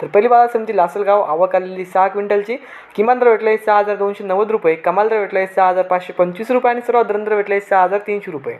तर पहिली बाजार समिती लासलगाव आवक आलेली सहा क्विंटलची. किमान दर भेटला आहे सहा हजार दोनशे नव्वद रुपये. कमाल दर भेटला आहे सहा हजार पाचशे पंचवीस रुपये आणि सर्वात दर भेटला आहे सहा हजार तीनशे रुपये.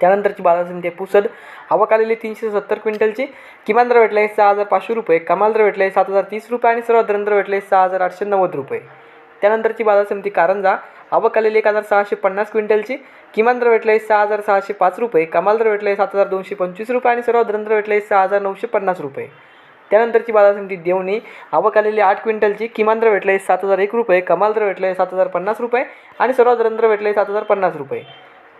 त्यानंतरची बाजार समिती आहे पुसद. आवक आलेली तीनशे सत्तर क्विंटलची. किमान दर भेटला आहे सहा हजार पाचशे रुपये. कमाल दर भेटला आहे सात हजार तीस रुपये आणि सर्वात दर भेटला आहे सहा हजार आठशे नव्वद रुपये. त्यानंतरची बाजार समिती कारंजा. आवक आलेली एक हजार सहाशे पन्नास क्विंटलची. किमान दर भेटला आहे सहा हजार सहाशे पाच रुपये. कमाल दर भेटला आहे सात हजार दोनशे पंचवीस रुपये आणि सर्वात दर भेटला आहे सहा हजार नऊशे पन्नास रुपये. त्यानंतरची बाजार समिती देवणी आवक आलेली आठ क्विंटलची किमान दर भेटले सात हजार एक रुपये कमाल दर भेटले सात हजार पन्नास रुपये आणि सर्वात दर भेटले सात हजार पन्नास रुपये.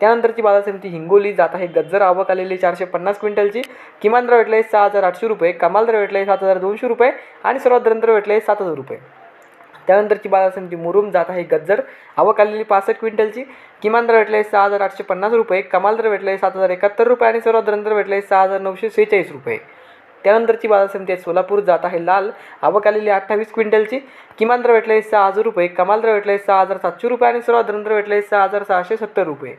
त्यानंतरची बाजार समिती हिंगोली जात आहे गज्जर आवक आलेली चारशे पन्नास क्विंटलची किमान दर आहे सहा हजार आठशे रुपये कमाल दर भेटले सात हजार दोनशे रुपये आणि सर्वात दर भेटले सात हजार रुपये. त्यानंतरची बाजार समिती मुरुम जात आहे गज्जर आवक आलेली पासष्ट क्विंटलची किमान दर आहे सहा हजार आठशे पन्नास रुपये कमाल दर भेटले सात हजार एकाहत्तर रुपये आणि सर्वात दर आहे सहा हजार नऊशे सेहेचाळीस रुपये. त्यानंतरची बाजार समिती आहे सोलापूर जात आहे. लाल आवक आलेली अठ्ठावीस क्विंटलची. किमान दर भेटले सहा हजार रुपये. कमाल दर भेटले सहा हजार सातशे रुपये आणि सर्वात दर भेटले सहा हजार सहाशे सत्तर रुपये.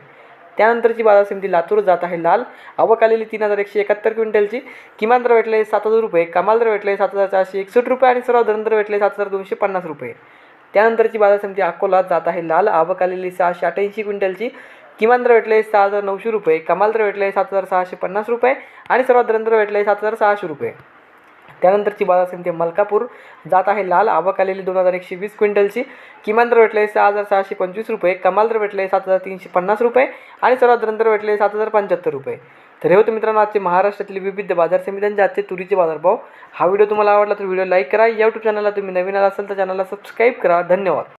त्यानंतरची बाजार समिती लातूर जात आहे. लाल आवक आलेली तीन हजार एकशे एकाहत्तर क्विंटलची. किमान दर भेटले सात हजार रुपये. कमाल दर भेटले सात हजार चारशे एकसष्ट रुपये आणि सर्वात दर भेटले सात हजार दोनशे पन्नास रुपये. त्यानंतरची बाजार समिती अकोला जात आहे. लाल आवक आलेली सहाशे अठ्ठ्याऐंशी क्विंटलची. किमान दर भेटले सहा हजार नऊशे रुपये कमाल दर भेटले सात हजार सहाशे पन्नास रुपये आणि सर्वात दर भेटले सात हजार सहाशे रुपये. त्यानंतरची बाजार समिती मलकापूर जात आहे लाल आवक आलेली दोन हजार एकशे वीस क्विंटलची. किमान दर भेटले सहा हजार सहाशे पंचवीस रुपये कमाल दर भेटले सात हजार तीनशे पन्नास रुपये आणि सर्वात दर भेटले सात हजार पंच्याहत्तर रुपये. तर हे होते मित्रांनो आजचे महाराष्ट्रातील विविध बाजार समित्यांचे आजचे तुरीचे बाजारभाव. हा व्हिडिओ तुम्हाला आवडला तर व्हिडिओ लाईक करा. या यूट्यूब चॅनलला तुम्ही नवीन आला असाल तर चॅनलला सबस्क्राईब करा. धन्यवाद.